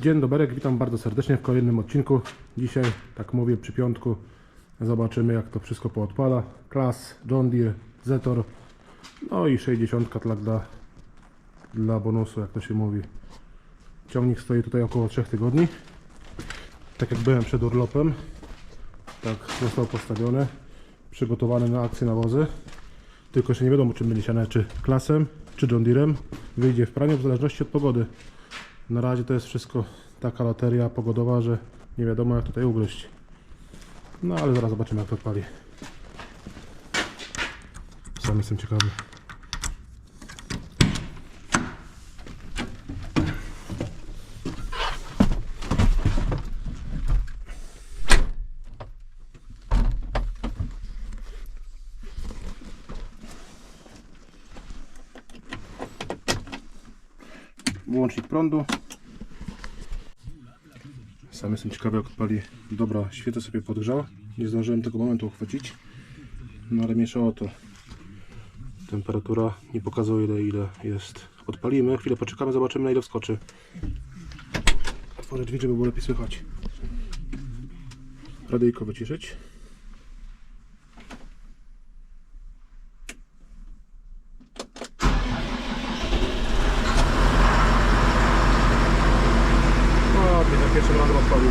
Dzień dobry, witam bardzo serdecznie w kolejnym odcinku. Dzisiaj, tak mówię, przy piątku zobaczymy jak to wszystko poodpala. Klas, John Deere, Zetor, no i 60 tlak dla, dla bonusu, jak to się mówi. Ciągnik stoi tutaj około 3 tygodni. Tak jak byłem przed urlopem, tak został postawiony, przygotowany na akcję nawozy. Tylko jeszcze nie wiadomo czym będzie siane, czy klasem, czy John Deerem. Wyjdzie w praniu w zależności od pogody. Na razie to jest wszystko taka loteria pogodowa, że nie wiadomo jak tutaj ugryźć. No ale zaraz zobaczymy jak to odpali. Sam jestem ciekawy. Włącznik prądu. Sam jestem ciekawy jak odpali. Dobra, świecę sobie podgrzał. Nie zdążyłem tego momentu uchwycić. No ale mniejsza o to. Temperatura nie pokazuje ile, ile jest. Odpalimy, chwilę poczekamy, zobaczymy na ile wskoczy. Otworzę drzwi, żeby było lepiej słychać. Radyjko wyciszyć. O, za pierwszym razem odpalił.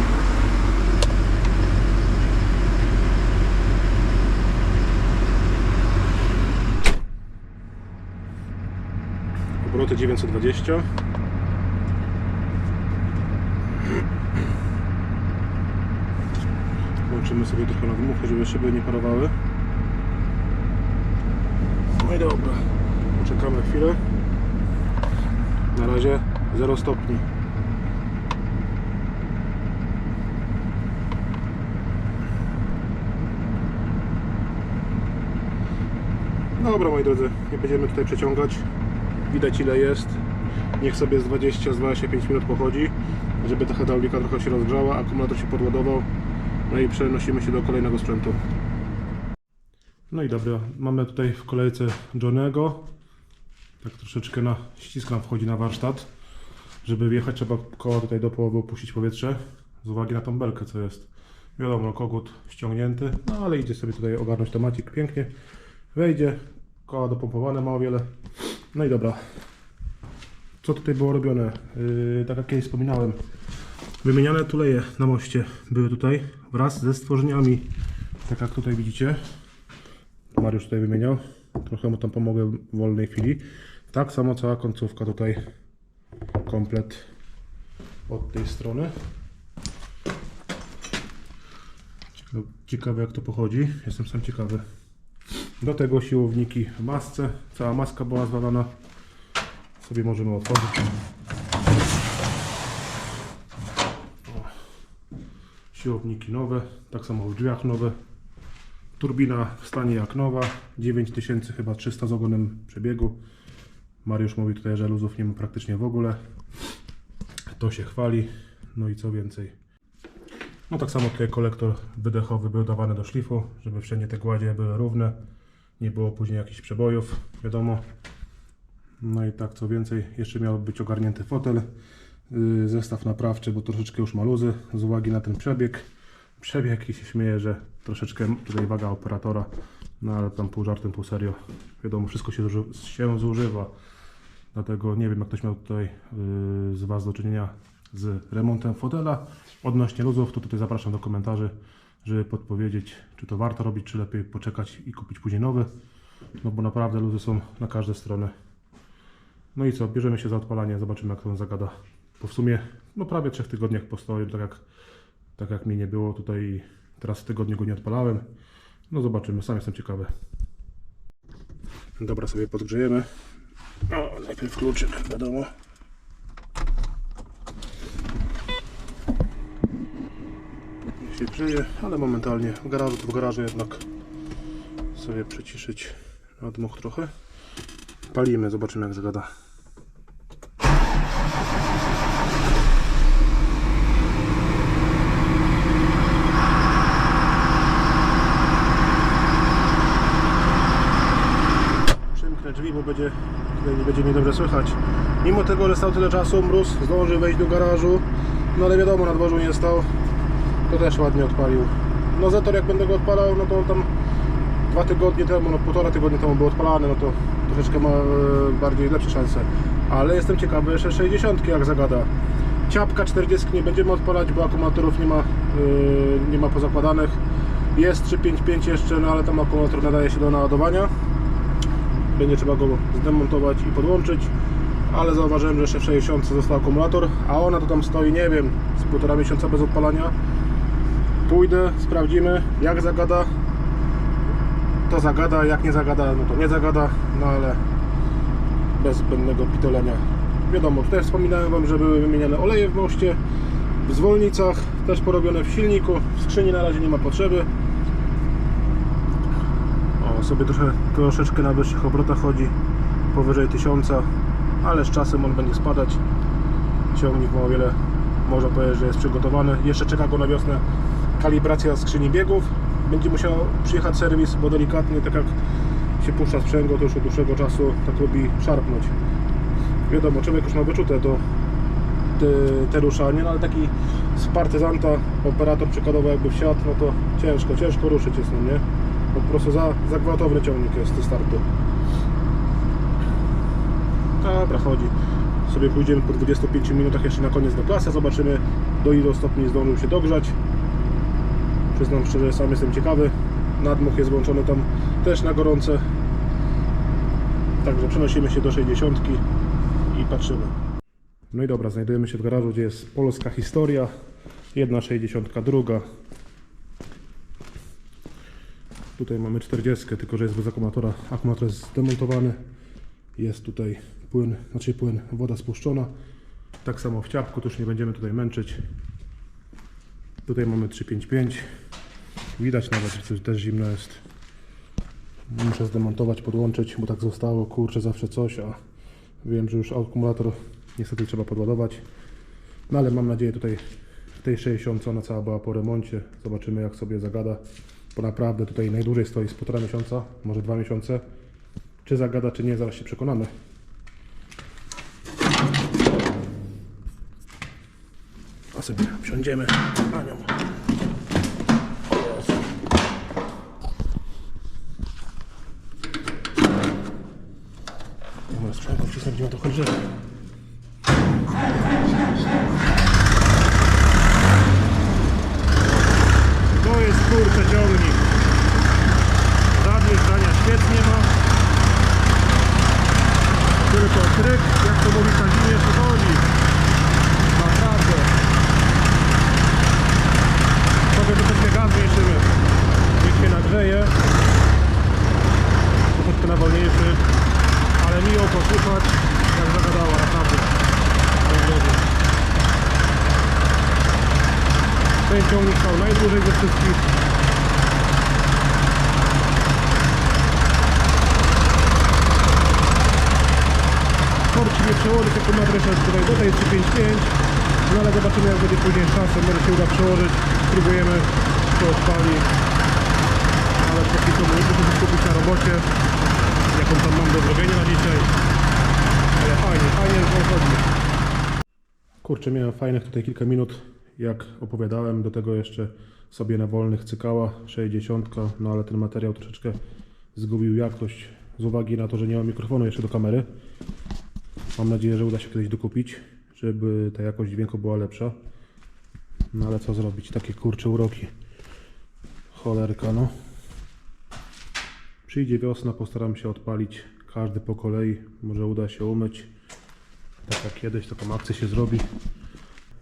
Obroty 920. Włączymy sobie trochę na dmuchę, żeby szyby nie parowały. No i dobra. Poczekamy chwilę. Na razie 0 stopni. Dobra moi drodzy, nie będziemy tutaj przeciągać. Widać ile jest. Niech sobie z 20 z 25 minut pochodzi, żeby ta hydraulika trochę się rozgrzała, akumulator się podładował. No i przenosimy się do kolejnego sprzętu. No i dobra, mamy tutaj w kolejce Johnego. Tak troszeczkę na ścisk nam wchodzi na warsztat. Żeby wjechać trzeba koła tutaj do połowy opuścić powietrze. Z uwagi na tą belkę co jest. Wiadomo, kogut ściągnięty, no ale idzie sobie tutaj ogarnąć temacik pięknie. Wejdzie, koła dopompowane ma o wiele. No i dobra. Co tutaj było robione? Yy, tak jak kiedyś wspominałem. Wymieniane tuleje na moście były tutaj wraz ze stworzeniami. Tak jak tutaj widzicie. Mariusz tutaj wymieniał. Trochę mu tam pomogłem w wolnej chwili. Tak samo cała końcówka tutaj. Komplet od tej strony. Ciekawe, ciekawe jak to pochodzi. Jestem sam ciekawy. Do tego siłowniki w masce. Cała maska była zwalona. Sobie możemy otworzyć. Siłowniki nowe, tak samo w drzwiach nowe. Turbina w stanie jak nowa. 9000 chyba 300 z ogonem przebiegu. Mariusz mówi tutaj, że luzów nie ma praktycznie w ogóle. To się chwali. No i co więcej. No tak samo tutaj kolektor wydechowy był dawany do szlifu, żeby wszędzie te gładzie były równe. Nie było później jakichś przebojów, wiadomo. No i tak co więcej, jeszcze miał być ogarnięty fotel. Yy, Zestaw naprawczy, bo troszeczkę już ma luzy z uwagi na ten przebieg. Przebieg i się śmieje, że troszeczkę tutaj waga operatora. No ale tam pół żartem, pół serio. Wiadomo, wszystko się, się zużywa. Dlatego nie wiem, jak ktoś miał tutaj yy, z Was do czynienia z remontem fotela. Odnośnie luzów, to tutaj zapraszam do komentarzy, żeby podpowiedzieć, czy to warto robić, czy lepiej poczekać i kupić później nowy. No bo naprawdę luzy są na każde strony. No i co, bierzemy się za odpalanie, zobaczymy jak to on zagada. Po w sumie, no prawie trzech tygodniach postoju, tak jak, tak jak mnie nie było tutaj teraz w tygodniu go nie odpalałem. No zobaczymy, sam jestem ciekawy. Dobra, sobie podgrzejemy. O, najpierw kluczyk, wiadomo. Się grzeje, ale momentalnie w garażu, w garażu jednak sobie przyciszyć nadmuch trochę. Palimy, zobaczymy jak zagada. Przymknę drzwi, bo będzie, tutaj nie będzie mnie dobrze słychać. Mimo tego, że stał tyle czasu, mróz zdąży wejść do garażu. No ale wiadomo, na dworzu nie stał. To też ładnie odpalił. No Zetor jak będę go odpalał, no to on tam dwa tygodnie temu, no półtora tygodnia temu był odpalany, no to troszeczkę ma e, bardziej lepsze szanse. Ale jestem ciekawy jeszcze 60 jak zagada. Ciapka 40 nie będziemy odpalać, bo akumulatorów nie ma, e, nie ma pozakładanych. Jest 355 jeszcze, no ale tam akumulator nadaje się do naładowania. Będzie trzeba go zdemontować i podłączyć. Ale zauważyłem, że jeszcze w 60 został akumulator, a ona to tam stoi, nie wiem, z półtora miesiąca bez odpalania. Pójdę, sprawdzimy jak zagada. To zagada, jak nie zagada, no to nie zagada, no ale bez zbędnego pitolenia. Wiadomo, tutaj wspominałem Wam, że były wymieniane oleje w moście, w zwolnicach, też porobione w silniku, w skrzyni na razie nie ma potrzeby. O, sobie trochę, troszeczkę na wyższych obrotach chodzi, powyżej 1000, ale z czasem on będzie spadać. Ciągnik ma o wiele, można powiedzieć, że jest przygotowany. Jeszcze czeka go na wiosnę kalibracja skrzyni biegów. Będzie musiał przyjechać serwis, bo delikatnie, tak jak się puszcza sprzęgło, to już od dłuższego czasu tak lubi szarpnąć. Wiadomo, człowiek już ma wyczute to te, te ruszanie, no ale taki z partyzanta operator przykładowo jakby wsiadł, no to ciężko, ciężko ruszyć jest, no nie? Po prostu za, za gwałtowny ciągnik jest do startu. Dobra, chodzi. Sobie pójdziemy po 25 minutach jeszcze na koniec do klasy, zobaczymy do ilu stopni zdążył się dogrzać. Przyznam szczerze, sam jestem ciekawy. Nadmuch jest włączony tam też na gorące. Także przenosimy się do 60 i patrzymy. No i dobra, znajdujemy się w garażu, gdzie jest polska historia. Jedna 60, druga. Tutaj mamy 40, tylko że jest bez akumulatora. Akumulator jest zdemontowany. Jest tutaj płyn, znaczy płyn, woda spuszczona. Tak samo w ciapku, to już nie będziemy tutaj męczyć. Tutaj mamy 355. Widać nawet, że to też zimno jest. Muszę zdemontować, podłączyć, bo tak zostało. Kurczę, zawsze coś, a wiem, że już akumulator niestety trzeba podładować. No ale mam nadzieję tutaj w tej 60 ona cała była po remoncie. Zobaczymy jak sobie zagada. Bo naprawdę tutaj najdłużej stoi z półtora miesiąca, może dwa miesiące. Czy zagada, czy nie, zaraz się przekonamy. A sobie wsiądziemy na nią. O Jezu. Nie może sprzęgło wcisnąć, gdzie ma trochę drzewa. To jest kurczę ciągnik. Żadnych zdania świetnie ma. Tylko tryk, jak to mówi Kazimierz, chodzi. Naprawdę. Sobie troszeczkę gaz zmniejszymy. Niech się nagrzeje. Troszeczkę na wolniejszy. Ale miło posłuchać, jak zagadała naprawdę. Najgorzej. Ten ciągnik stał najdłużej ze wszystkich. Korci nie przełożyć akumulator jeszcze tutaj do tej 355 no ale zobaczymy jak będzie później czasem, może się uda przełożyć. Spróbujemy czy odpali. Ale póki co muszę się skupić na robocie. Jaką tam mam do zrobienia na dzisiaj. Ale fajnie, fajnie że chodzi Kurczę, miałem fajnych tutaj kilka minut, jak opowiadałem, do tego jeszcze sobie na wolnych cykała 60, no ale ten materiał troszeczkę zgubił jakość z uwagi na to, że nie mam mikrofonu jeszcze do kamery. Mam nadzieję, że uda się kiedyś dokupić, żeby ta jakość dźwięku była lepsza. No ale co zrobić, takie kurcze uroki. Cholerka, no. Przyjdzie wiosna, postaram się odpalić każdy po kolei. Może uda się umyć. Tak jak kiedyś, taką akcję się zrobi.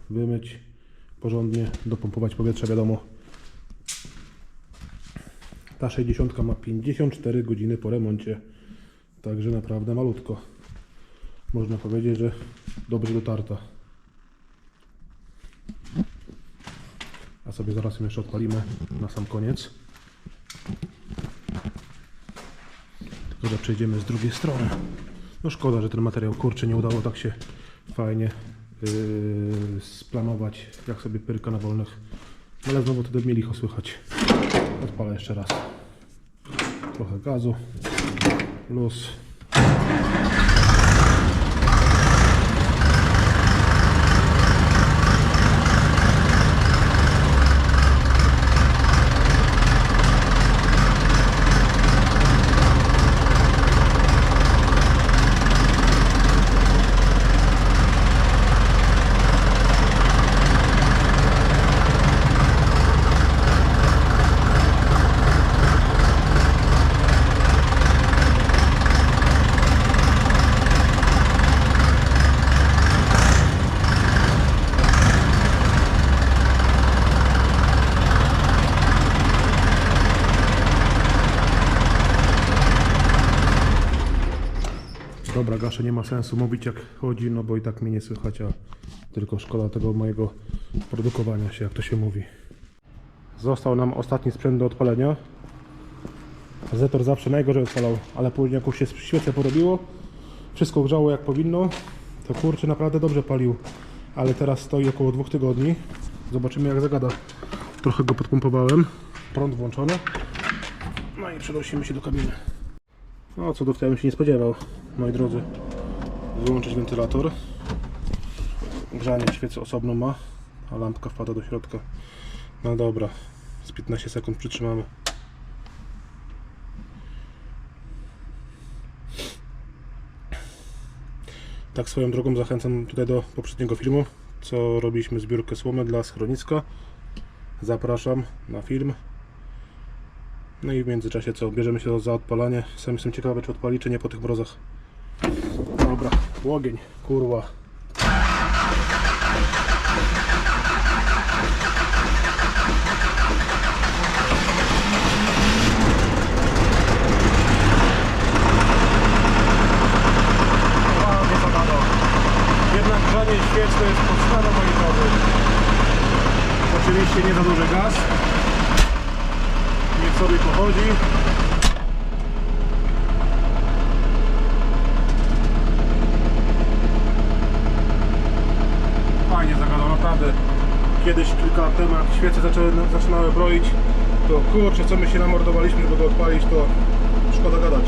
Wymyć porządnie, dopompować powietrze, wiadomo. Ta 60 ma 54 godziny po remoncie. Także naprawdę malutko. Można powiedzieć, że dobrze dotarta. A sobie zaraz ją jeszcze odpalimy na sam koniec. Tylko, przejdziemy z drugiej strony. No szkoda, że ten materiał kurczy nie udało tak się fajnie yy, splanować, jak sobie pyrka na wolnych. Ale znowu wtedy mieli ich słychać. Odpalę jeszcze raz. Trochę gazu. Luz. Dobra, gaszę, nie ma sensu mówić jak chodzi, no bo i tak mnie nie słychać, a tylko szkoda tego mojego produkowania się, jak to się mówi. Został nam ostatni sprzęt do odpalenia. Zetor zawsze najgorzej odpalał, ale później jak już się świece porobiło, wszystko grzało jak powinno, to kurczę naprawdę dobrze palił. Ale teraz stoi około dwóch tygodni. Zobaczymy jak zagada. Trochę go podpompowałem. Prąd włączony. No i przenosimy się do kabiny. No cudów to ja bym się nie spodziewał, moi drodzy. Wyłączyć wentylator. Grzanie świecy osobno ma, a lampka wpada do środka. No dobra, z 15 sekund przytrzymamy. Tak swoją drogą zachęcam tutaj do poprzedniego filmu, co robiliśmy zbiórkę słomy dla schroniska. Zapraszam na film. No i w międzyczasie co, bierzemy się za odpalanie. Sam jestem ciekawy, czy odpali, czy nie po tych mrozach. Dobra, ogień, kurwa. Jednak grzanie świec to jest podstawa mojej drogi. Oczywiście nie za duży gaz. Sobie pochodzi. Fajnie zagadał, naprawdę. Kiedyś kilka lat temu, jak świece zaczęły, zaczynały broić, to kurczę, co my się namordowaliśmy, żeby go odpalić, to szkoda gadać.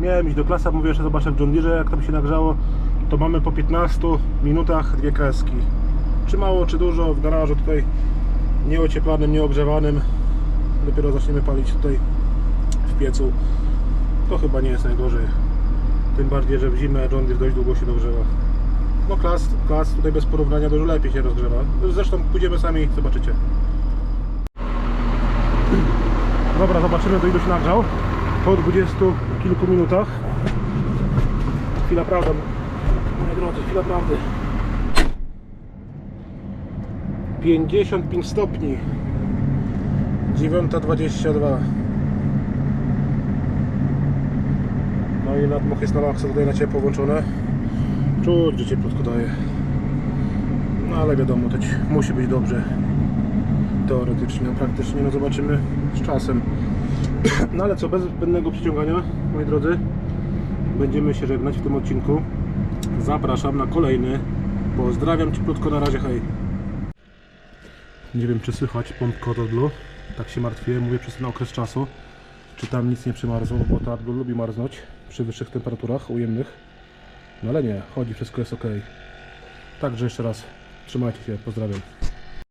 Miałem iść do klasa, mówię, że zobaczę w John Deere, jak tam się nagrzało. To mamy po 15 minutach dwie kreski. Czy mało, czy dużo, w garażu tutaj nieocieplanym, nieogrzewanym. Dopiero zaczniemy palić tutaj w piecu. To chyba nie jest najgorzej. Tym bardziej, że w zimę John Deere dość długo się dogrzewa. No klas, klas tutaj bez porównania dużo lepiej się rozgrzewa. Zresztą pójdziemy sami, zobaczycie. Dobra, zobaczymy do ilu się nagrzał. Po 20 kilku minutach. Chwila prawdy. Moi drodzy, chwila prawdy. 55 stopni. 9.22. No i nadmuch jest na maksa tutaj na ciepło włączone. Czuć, że cieplutko daje. No ale wiadomo, to musi być dobrze. Teoretycznie, praktycznie no zobaczymy z czasem. No ale co, bez zbędnego przyciągania, moi drodzy, będziemy się żegnać w tym odcinku. Zapraszam na kolejny. Pozdrawiam cieplutko, na razie, hej. Nie wiem, czy słychać pompkę od odlu. Tak się martwię, mówię przez ten okres czasu. Czy tam nic nie przymarzło, bo ta odlu lubi marznąć przy wyższych temperaturach ujemnych. No ale nie, chodzi, wszystko jest ok. Także jeszcze raz, trzymajcie się, pozdrawiam.